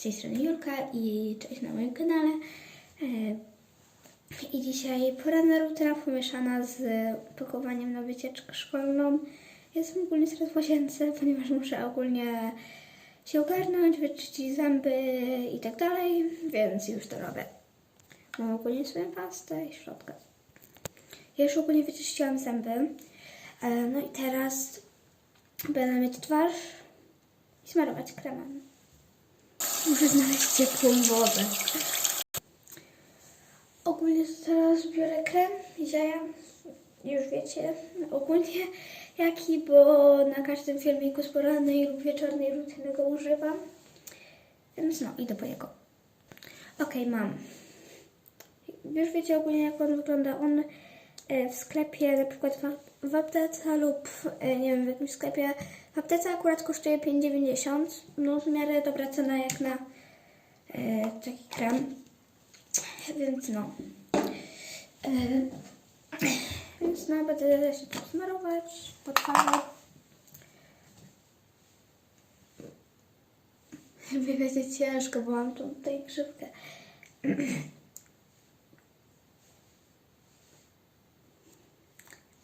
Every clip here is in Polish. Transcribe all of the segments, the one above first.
z tej strony Julka i cześć na moim kanale. E, I dzisiaj poranna rutyna pomieszana z pakowaniem na wycieczkę szkolną. Jestem ogólnie teraz w łazience, ponieważ muszę ogólnie się ogarnąć, wyczyścić zęby i tak dalej, więc już to robię. Mam ogólnie swoją pastę i środkę. Ja już ogólnie wyczyściłam zęby. E, No i teraz będę mieć twarz i smarować kremem. Muszę znaleźć ciepłą wodę. Ogólnie teraz biorę krem i jaja. Już wiecie ogólnie jaki, bo na każdym filmiku z porannej lub wieczornej rutyny go używam. Więc no, idę po jego. Okej, mam. Już wiecie ogólnie jak on wygląda. On e, w sklepie, na przykład w, aptece lub e, nie wiem, w jakimś sklepie. W aptece akurat kosztuje 5,90. No w miarę dobra cena jak na e, taki krem. Więc no. E, więc no, będę się tu smarować po twarzy. Ciężko, bo mam tu tutaj grzywkę.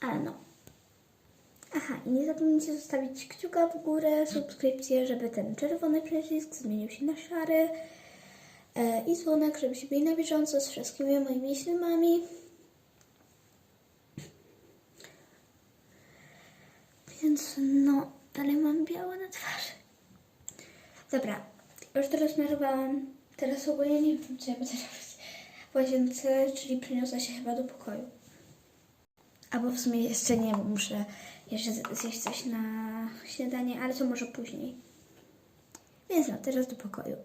Ale no. Aha, i nie zapomnijcie zostawić kciuka w górę, subskrypcję, żeby ten czerwony przycisk zmienił się na szary e, i dzwonek, żebyście byli na bieżąco z wszystkimi moimi filmami. Więc no, dalej mam białe na twarzy. Dobra, już teraz smarowałam. Teraz ogólnie nie wiem, co ja będę robić w łazience, czyli przeniosę się chyba do pokoju. Albo w sumie jeszcze nie, muszę jeszcze zjeść coś na śniadanie, ale to może później. Więc no, teraz do pokoju.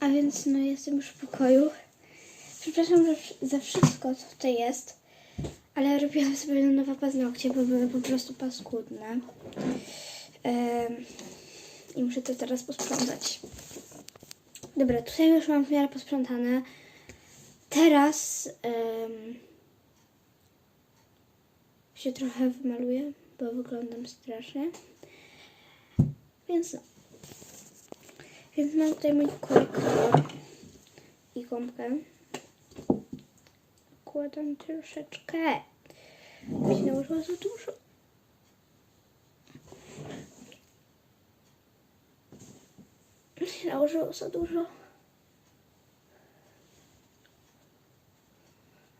A więc no, jestem już w pokoju. Przepraszam za, wszystko, co tutaj jest, ale robiłam sobie nowe paznokcie, bo były po prostu paskudne. Em, I muszę to teraz posprzątać. Dobra, tutaj już mam w miarę posprzątane. Teraz em, się trochę wymaluję, bo wyglądam strasznie. Więc no. Więc mam tutaj mój korektor i gąbkę. Kładam troszeczkę. Mi się nałożyło za dużo. Mi się nałożyło za dużo.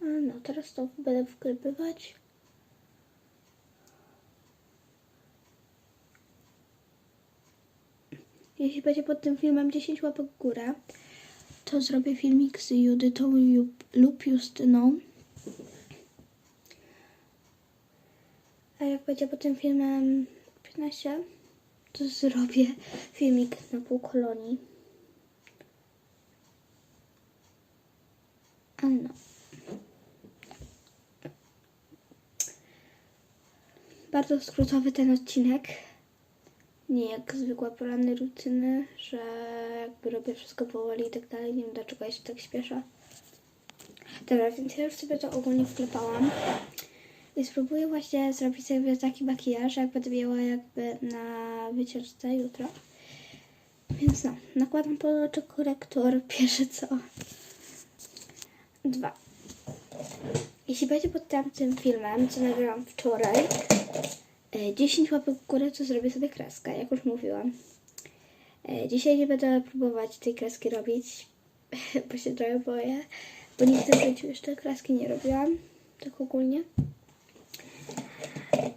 No, teraz to będę wklepywać. Jeśli będzie pod tym filmem 10 łapek w górę, to zrobię filmik z Judytą Ju- lub Justyną. A jak będzie pod tym filmem 15, to zrobię filmik na pół kolonii. A no. Bardzo skrótowy ten odcinek. Nie jak zwykłe poranne rutyny, że jakby robię wszystko powoli i tak dalej. Nie wiem dlaczego ja się tak śpieszę. Dobra, więc ja już sobie to ogólnie wklepałam. I spróbuję właśnie zrobić sobie taki makijaż, jak będę jakby na wycieczce jutro. Więc no, nakładam pod oczy korektor, pierwsze co. Dwa. Jeśli będzie pod tamtym filmem, co nagrałam wczoraj, 10 łapek w górę, to zrobię sobie kreskę, jak już mówiłam. E, Dzisiaj nie będę próbować tej kreski robić, bo się trochę boję, bo nigdy w życiu jeszcze kreski nie robiłam, tak ogólnie.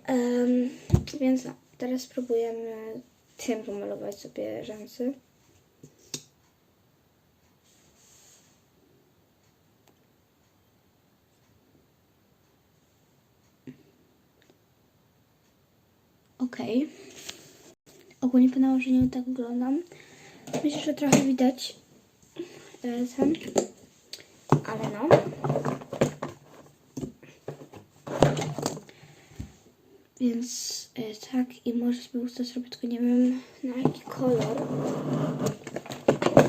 Em, więc no, teraz spróbujemy tym pomalować sobie rzęsy. Okej. Ogólnie po nałożeniu tak wyglądam. Myślę, że trochę widać e, ten, ale no. Więc e, tak i może sobie usta zrobię, tylko nie wiem na jaki kolor.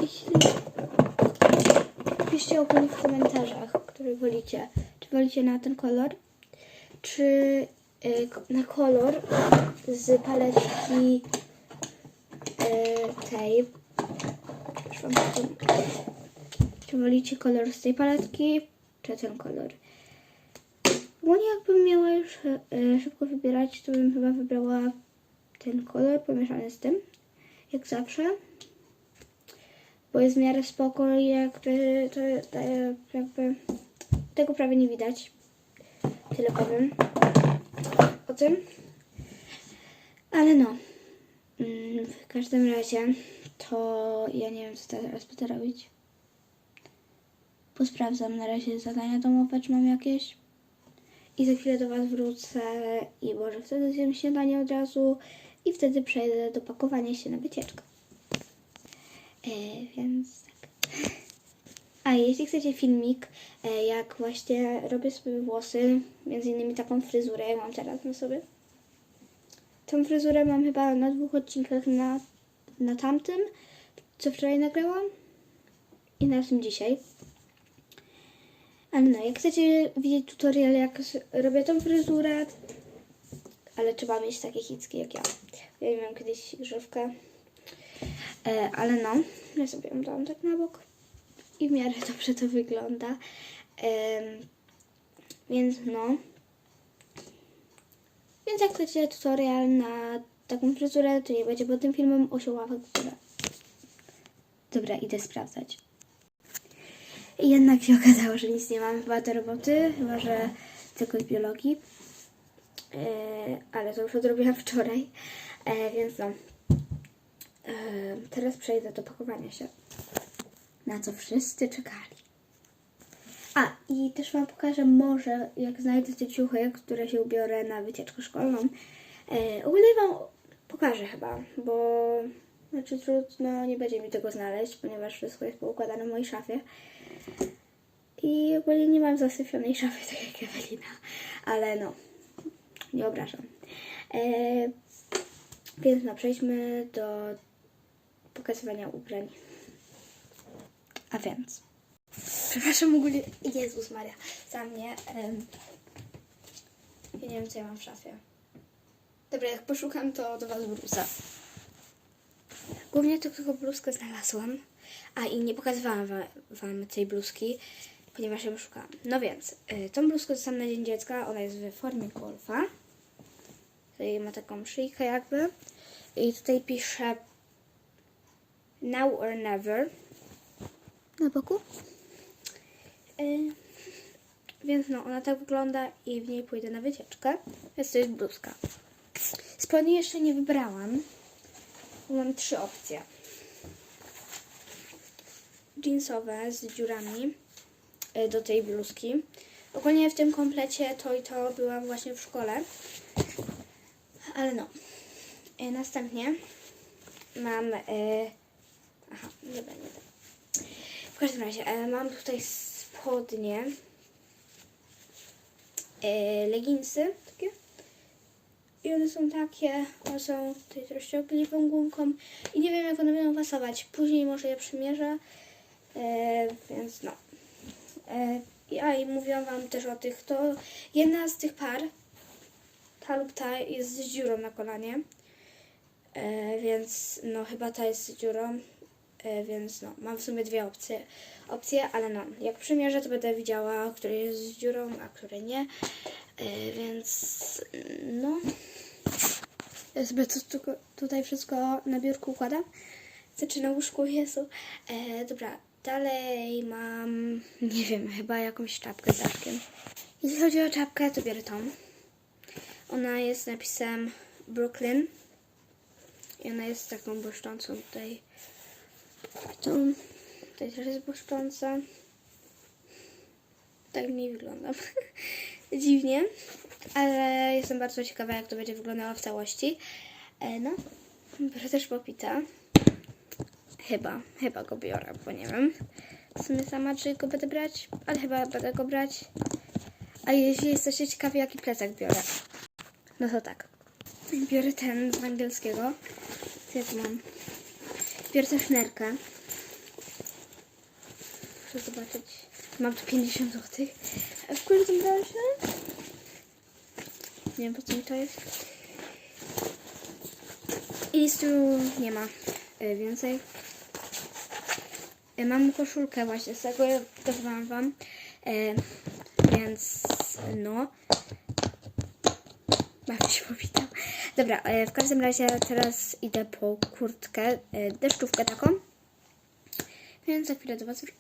Jeśli... Piszcie ogólnie w komentarzach, który wolicie. Czy wolicie na ten kolor, czy e, na kolor z paletki e, tej też wam. Czy wolicie kolor z tej paletki, czy ten kolor? Ogólnie jakbym miała już e, szybko wybierać, to bym chyba wybrała ten kolor pomieszany z tym, jak zawsze. Bo jest w miarę spoko jakby to to jakby tego prawie nie widać. Tyle powiem tym. Ale no. Mm, W każdym razie to ja nie wiem co teraz będę robić. Posprawdzam na razie zadania domowe, czy mam jakieś. I za chwilę do Was wrócę i może wtedy zjem śniadanie od razu i wtedy przejdę do pakowania się na wycieczkę. E, więc tak. A jeśli chcecie filmik, e, jak właśnie robię sobie włosy, między innymi taką fryzurę, jak mam teraz na sobie. Tą fryzurę mam chyba na dwóch odcinkach na, na tamtym, co wczoraj nagrałam i na tym dzisiaj. Ale no, jak chcecie widzieć tutorial, jak robię tą fryzurę, ale trzeba mieć takie hicki jak ja. Ja miałam kiedyś grzywkę, e, ale no, ja sobie ją dałam tak na bok i w miarę dobrze to wygląda. Em, więc no. Więc jak chcecie tutorial na taką fryzurę, to nie będzie pod tym filmem osioławek górę. Dobra, idę sprawdzać. I jednak się okazało, że nic nie mam chyba do roboty, chyba że tylko z biologii. E, ale to już odrobiłam wczoraj, e, więc no. E, teraz przejdę do pakowania się. Na co wszyscy czekali. A, i też Wam pokażę może, jak znajdę te ciuchy, które się ubiorę na wycieczkę szkolną. E, ogólnie Wam pokażę chyba, bo znaczy trudno, nie będzie mi tego znaleźć, ponieważ wszystko jest poukładane w mojej szafie. I ogólnie nie mam zasypionej szafy, tak jak Ewelina, ale no, nie obrażam. E, więc no, przejdźmy do pokazywania ubrań. A więc, przepraszam ogólnie, Jezus Maria, za mnie, em, ja nie wiem co ja mam w szafie. Dobra, jak poszukam, to do Was wrócę. Głównie to tylko bluzkę znalazłam. A i nie pokazywałam wam, wam tej bluzki, ponieważ ją szukałam. No więc, y, tą bluzkę dostałam na Dzień Dziecka. Ona jest w formie golfa. Tutaj ma taką szyjkę jakby. I tutaj pisze Now or Never na boku. Y, więc no, ona tak wygląda i w niej pójdę na wycieczkę. Więc to jest bluzka. Spodnie jeszcze nie wybrałam. Mam trzy opcje. Jeansowe z dziurami y, do tej bluzki. Ogólnie w tym komplecie to i to byłam właśnie w szkole. Ale no. Y, Następnie mam. y, Aha. W każdym razie e, mam tutaj spodnie, e, leginsy takie. I one są takie, one są tutaj troszkę ogniwą gumką i nie wiem jak one będą pasować. Później może je przymierzę, e, więc no. Ja i mówiłam wam też o tych, to jedna z tych par, ta lub ta jest z dziurą na kolanie. Więc no chyba ta jest z dziurą, więc no mam w sumie dwie opcje, opcje, ale no jak przymierzę to będę widziała, który jest z dziurą, a który nie, e, więc no ja sobie to, tutaj wszystko na biurku układam, znaczy na łóżku, Jezu, e, dobra, dalej mam, nie wiem, chyba jakąś czapkę z daszkiem. Jeśli chodzi o czapkę, to biorę tą. Ona jest napisem Brooklyn. I ona jest taką błyszczącą tutaj. Tą. Tutaj też jest błyszcząca. Tak mi wygląda. Dziwnie. Ale jestem bardzo ciekawa, jak to będzie wyglądało w całości. E, no. Biorę też popita. Chyba. Chyba go biorę, bo nie wiem. W sumie sama, czy go będę brać. Ale chyba będę go brać. A jeśli jesteście ciekawi, jaki plecak biorę. No to tak. Biorę ten z angielskiego. Co ja tu mam? Też nerkę. Muszę zobaczyć. Mam tu 50 zł. A w tym brałem się? Nie wiem po co mi to jest. I nic tu nie ma y, więcej. E, Mam koszulkę właśnie, z tego pokazywałam wam. E, więc no. Bardzo się powitał. Dobra, e, w każdym razie teraz idę po kurtkę, e, deszczówkę taką. Więc za chwilę do was wrócę.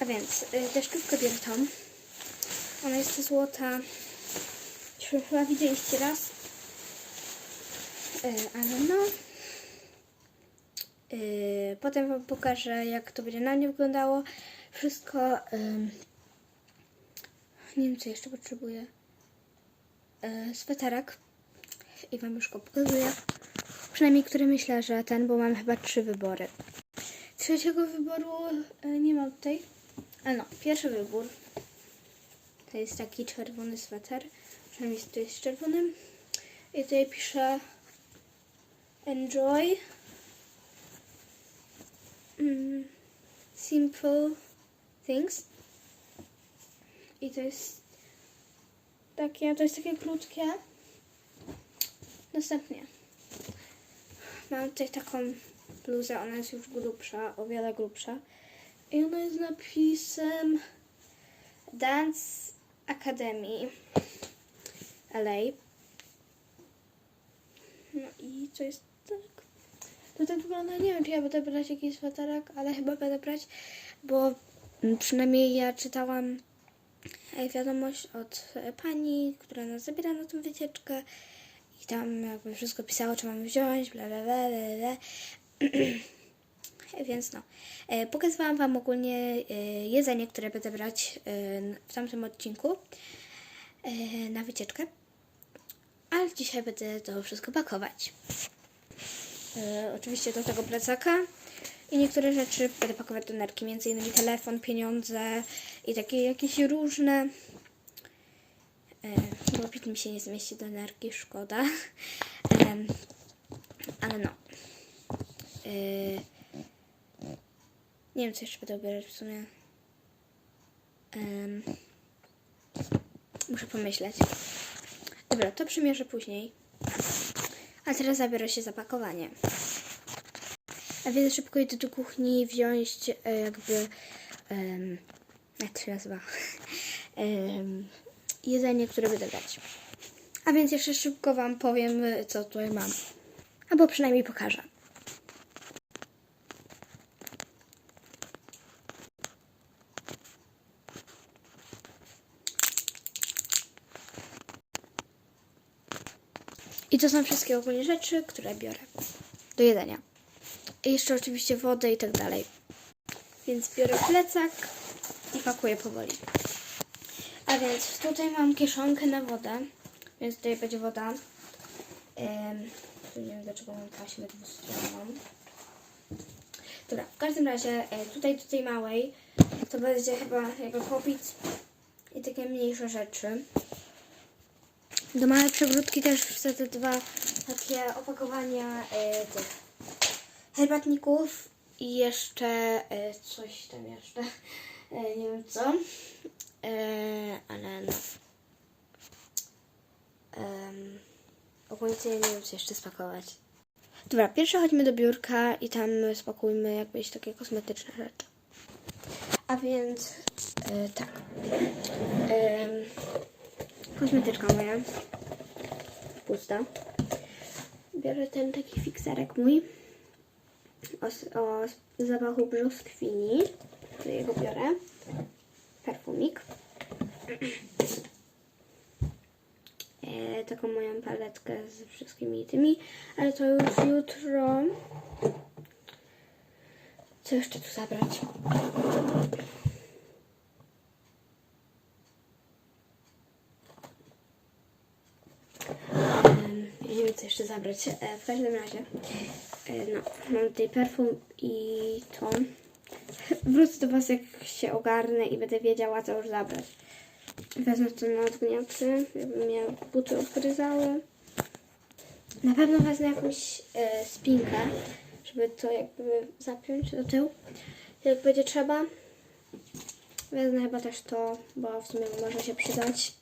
A więc e, deszczówkę biorę tą. Ona jest złota. Już chyba widzieliście raz. Ale no. Potem Wam pokażę, jak to będzie na mnie wyglądało. Wszystko. nie wiem, co jeszcze potrzebuję. Yy, sweterek. I Wam już go pokazuję. Przynajmniej, który myślę, że ten, bo mam chyba trzy wybory. Trzeciego wyboru yy, nie mam tutaj. A no, pierwszy wybór. To jest taki czerwony sweter. Przynajmniej to jest czerwonym. I tutaj piszę Enjoy. Mm, simple things. I to jest takie, to jest takie krótkie. Następnie mam tutaj taką bluzę, ona jest już grubsza, o wiele grubsza. I ona jest napisem Dance Academy LA. No i co jest tak? To tak wygląda, nie wiem czy ja będę brać jakiś sweterek, ale chyba będę brać, bo przynajmniej ja czytałam wiadomość od e, pani, która nas zabiera na tę wycieczkę i tam jakby wszystko pisało, czy mamy wziąć, bla bla bla bla, bla. E, Więc no, e, pokazywałam Wam ogólnie e, jedzenie, które będę brać e, w tamtym odcinku e, na wycieczkę. Ale dzisiaj będę to wszystko pakować. E, oczywiście do tego plecaka i niektóre rzeczy będę pakować do nerki, między innymi telefon, pieniądze i takie jakieś różne. E, bo pit mi się nie zmieści do nerki, szkoda. Em, ale no. E, nie wiem, co jeszcze będę ubierać w sumie. Em, muszę pomyśleć. Dobra, to przymierzę później. A teraz zabiorę się za pakowanie. A więc szybko idę do kuchni wziąć e, jakby. em, jak to się nazywa? Jedzenie, które będę brać. A więc jeszcze szybko Wam powiem, e, co tutaj mam. Albo przynajmniej pokażę. I to są wszystkie ogólnie rzeczy, które biorę do jedzenia. Jeszcze oczywiście wodę i tak dalej. Więc biorę plecak i pakuję powoli. A więc tutaj mam kieszonkę na wodę, więc tutaj będzie woda. Tu nie wiem dlaczego mam taśmę dwustronną. Dobra, w każdym razie e, tutaj do tej małej to będzie chyba jakby popit i takie mniejsze rzeczy. Do małej przegródki też wsadzę dwa takie opakowania e, tych herbatników i jeszcze e, coś tam jeszcze. E, nie wiem co. E, ale no. Um, ogólnie nie wiem co jeszcze spakować. Dobra, pierwsze chodźmy do biurka i tam spakujmy jakieś takie kosmetyczne rzeczy. A więc e, tak. Em, kosmetyczka moja. Pusta. Biorę ten taki fikserek mój. O, o zapachu brzoskwini. To jego biorę. Perfumik. E, taką moją paletkę z wszystkimi tymi. Ale to już jutro. Co jeszcze tu zabrać? Em, Ja nie wiem, co jeszcze zabrać. E, W każdym razie, e, no, mam tutaj perfum i to. Wrócę do Was, jak się ogarnę i będę wiedziała, co już zabrać. Wezmę na odgniaty, żeby mnie buty odgryzały. Na pewno wezmę jakąś e, spinkę, żeby to jakby zapiąć do tyłu, jak będzie trzeba. Wezmę chyba też to, bo w sumie może się przydać.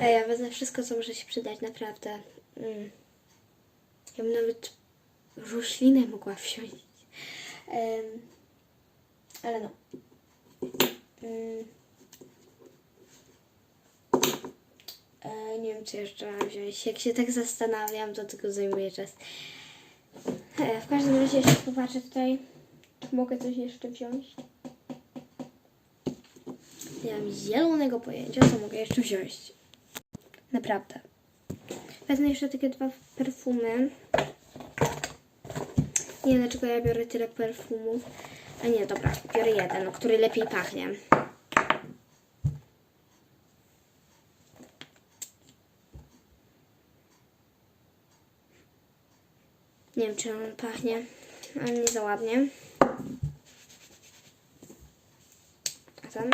E, ja wezmę wszystko, co może się przydać, naprawdę. Mm. Ja bym nawet roślinę mogła wziąć. Em, Ale no. Mm. E, nie wiem, co jeszcze mam wziąć. Jak się tak zastanawiam, to tylko zajmuje czas. E, w każdym razie jeszcze popatrzę tutaj. Czy mogę coś jeszcze wziąć? Nie mam zielonego pojęcia, co mogę jeszcze wziąć. Naprawdę. Wezmę jeszcze takie dwa perfumy. Nie wiem, dlaczego ja biorę tyle perfumów. A nie, dobra, biorę jeden, który lepiej pachnie. Nie wiem, czy on pachnie, ale nie za ładnie. A ten?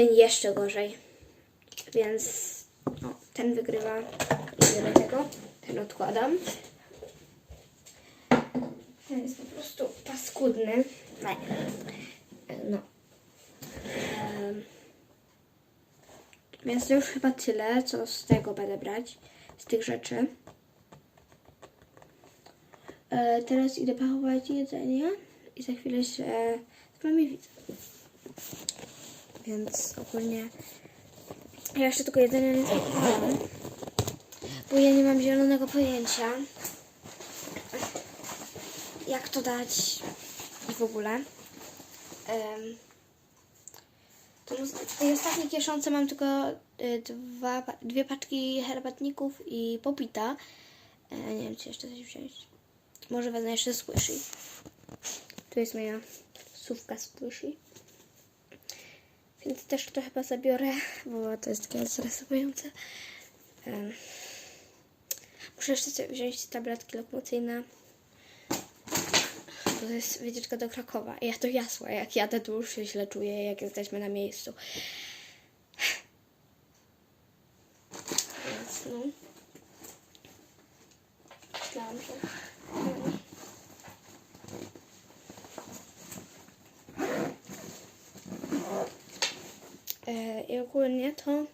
Ten jeszcze gorzej. Więc o, ten wygrywa. Biorę tego. Ten odkładam. Ten jest po prostu paskudny. No. Więc to już chyba tyle, co z tego będę brać. Z tych rzeczy. E, teraz idę pakować jedzenie i za chwilę się z wami widzę. Więc ogólnie ja jeszcze tylko jedzenia nie zapakowałam, bo ja nie mam zielonego pojęcia, jak to dać i w ogóle. Mus- w tej ostatniej kieszonce mam tylko y, dwa, dwie paczki herbatników i popita. E, nie wiem, czy jeszcze coś wziąć. Może wezmę jeszcze squishy. Tu jest moja słówka squishy. Więc też to chyba zabiorę, bo to jest takie stresujące. Em, Muszę jeszcze wziąć tabletki lokomocyjne. To jest wycieczka do Krakowa. Ja to jasła. Jak jadę, to już się źle czuję, jak jesteśmy na miejscu. Więc no. Myślałam, że... E, I ogólnie to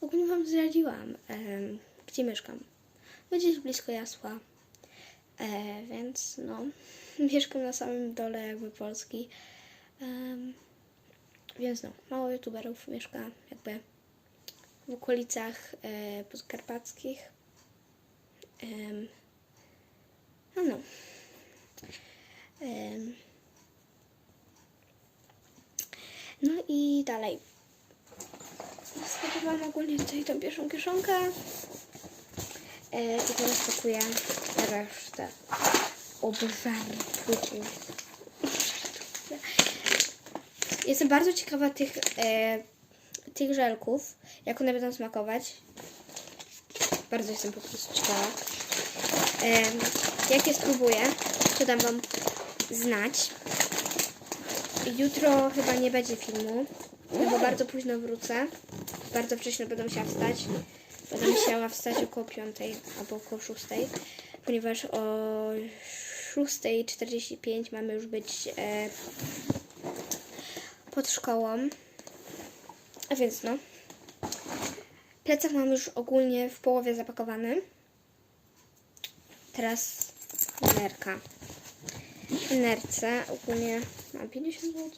ogólnie Wam zdradziłam, em, gdzie mieszkam. Gdzieś blisko Jasła. E, więc no, mieszkam na samym dole jakby Polski. Em, więc no, mało youtuberów mieszka jakby w okolicach e, podkarpackich. Em, no no. Em, no i dalej. Schowałam ogólnie tutaj tą pierwszą kieszonkę. E, I teraz pakuję resztę obżartów. Jestem bardzo ciekawa tych, e, tych żelków, jak one będą smakować. Bardzo jestem po prostu ciekawa. E, jak je spróbuję, to dam Wam znać. Jutro chyba nie będzie filmu, no bo bardzo późno wrócę. Bardzo wcześnie będę musiała wstać. Będę musiała wstać około 5 albo około 6, ponieważ o 6.45 mamy już być e, pod szkołą. A więc no. Plecak mam już ogólnie w połowie zapakowany. Teraz nerka. W nerce ogólnie mam 50 zł.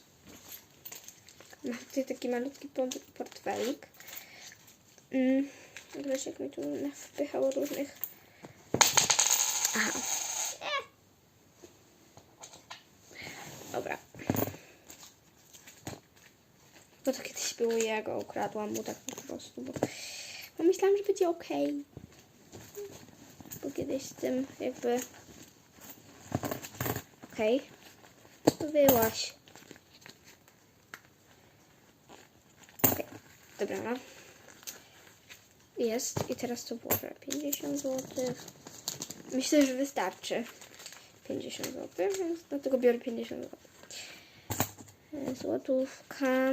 Mam tutaj taki malutki port- portfelik. Mm, jak mi tu wpychało różnych. Aha. Dobra. Bo to kiedyś było i ja go ukradłam mu tak po prostu, bo, bo myślałam, że będzie ok. Bo kiedyś z tym jakby... Okej. Okay. Byłaś. Dobra. Jest. I teraz to włożę. 50 zł. Myślę, że wystarczy. 50 zł, więc dlatego biorę 50 zł. E, Złotówka.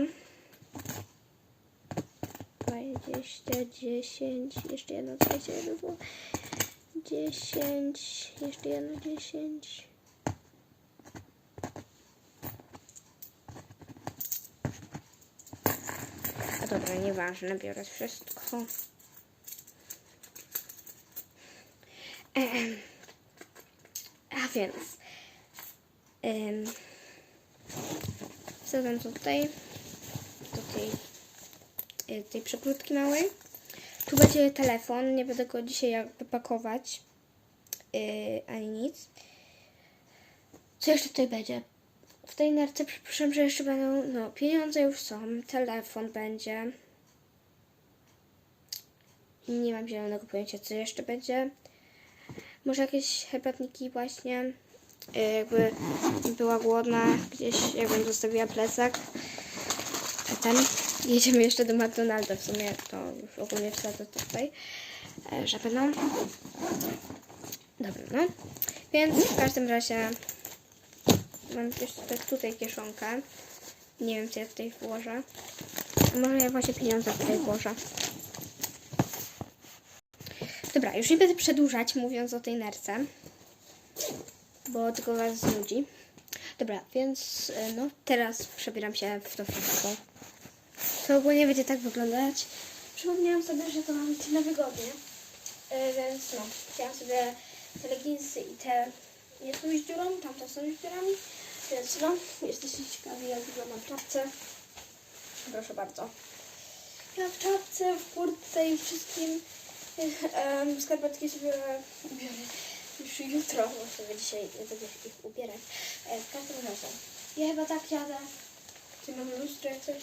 20, 10, jeszcze jedno 21 zł. 10, jeszcze jedno 10. A dobra, nieważne, biorę wszystko. Ehem. więc ym, wsadzam tutaj do tej, y, tej przekrótki małej. Tu będzie telefon, nie będę go dzisiaj jakby pakować yy, ani nic. Co jeszcze tutaj będzie? W tej nerce przypuszczam, że jeszcze będą, no pieniądze już są, telefon będzie. Nie mam zielonego pojęcia, co jeszcze będzie. Może jakieś herbatniki właśnie. Yy, Jakby była głodna, gdzieś jakbym zostawiła plecak. A ten jedziemy jeszcze do McDonalda w sumie, to już ogólnie wsadzę tutaj, e, żeby no. Dobra, no. Więc w każdym razie mam jeszcze tak tutaj kieszonkę. Nie wiem, co ja tutaj włożę. A może ja właśnie pieniądze tutaj włożę. Dobra, już nie będę przedłużać, mówiąc o tej nerce, bo tylko was znudzi. Dobra, więc e, no teraz przebieram się w to wszystko. To ogólnie będzie tak wyglądać. Przypomniałam sobie, że to mam na wygodnie. E, więc no, chciałam sobie te leginsy i te jedną z dziurą, tamte są z dziurami. Więc no, jesteście ciekawi jak wygląda w czapce. Proszę bardzo. Ja w czapce, w kurtce i wszystkim. Um, skarpetki sobie ubiorę już jutro, bo sobie dzisiaj będę ich ubierać. E, razie, ja chyba tak jadę. Tu mam lustro jak coś.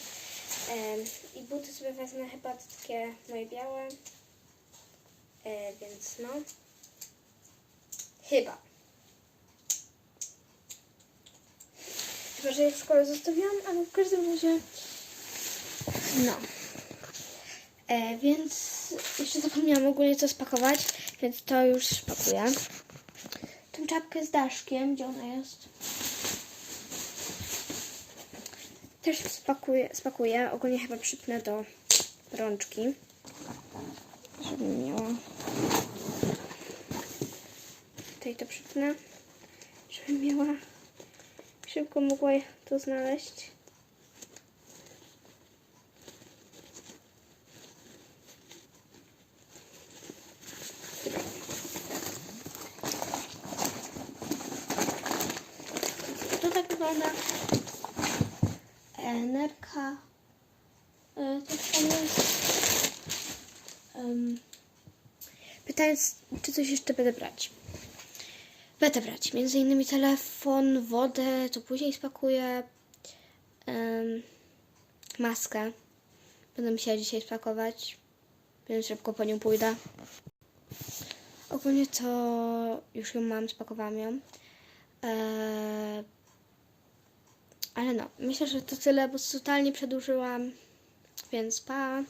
Em, I buty sobie wezmę chyba takie moje białe. E, więc no. Chyba. Chyba, że je w szkole zostawiłam, ale w każdym razie. No. E, więc jeszcze zapomniałam ogólnie co spakować, więc to już spakuję. Tą czapkę z daszkiem, gdzie ona jest? Też spakuję, spakuję. Ogólnie chyba przypnę do rączki. Żebym miała. Tutaj to przypnę. Żebym miała. Szybko mogła to znaleźć. E, nerka. E, tam jest. Pytając, czy coś jeszcze będę brać. Będę brać między innymi telefon, wodę, to później spakuję. maskę. Będę musiała dzisiaj spakować, więc szybko po nią pójdę. Ogólnie to już ją mam, spakowałam ją. Eee, ale no, myślę, że to tyle, bo totalnie przedłużyłam. Więc pa.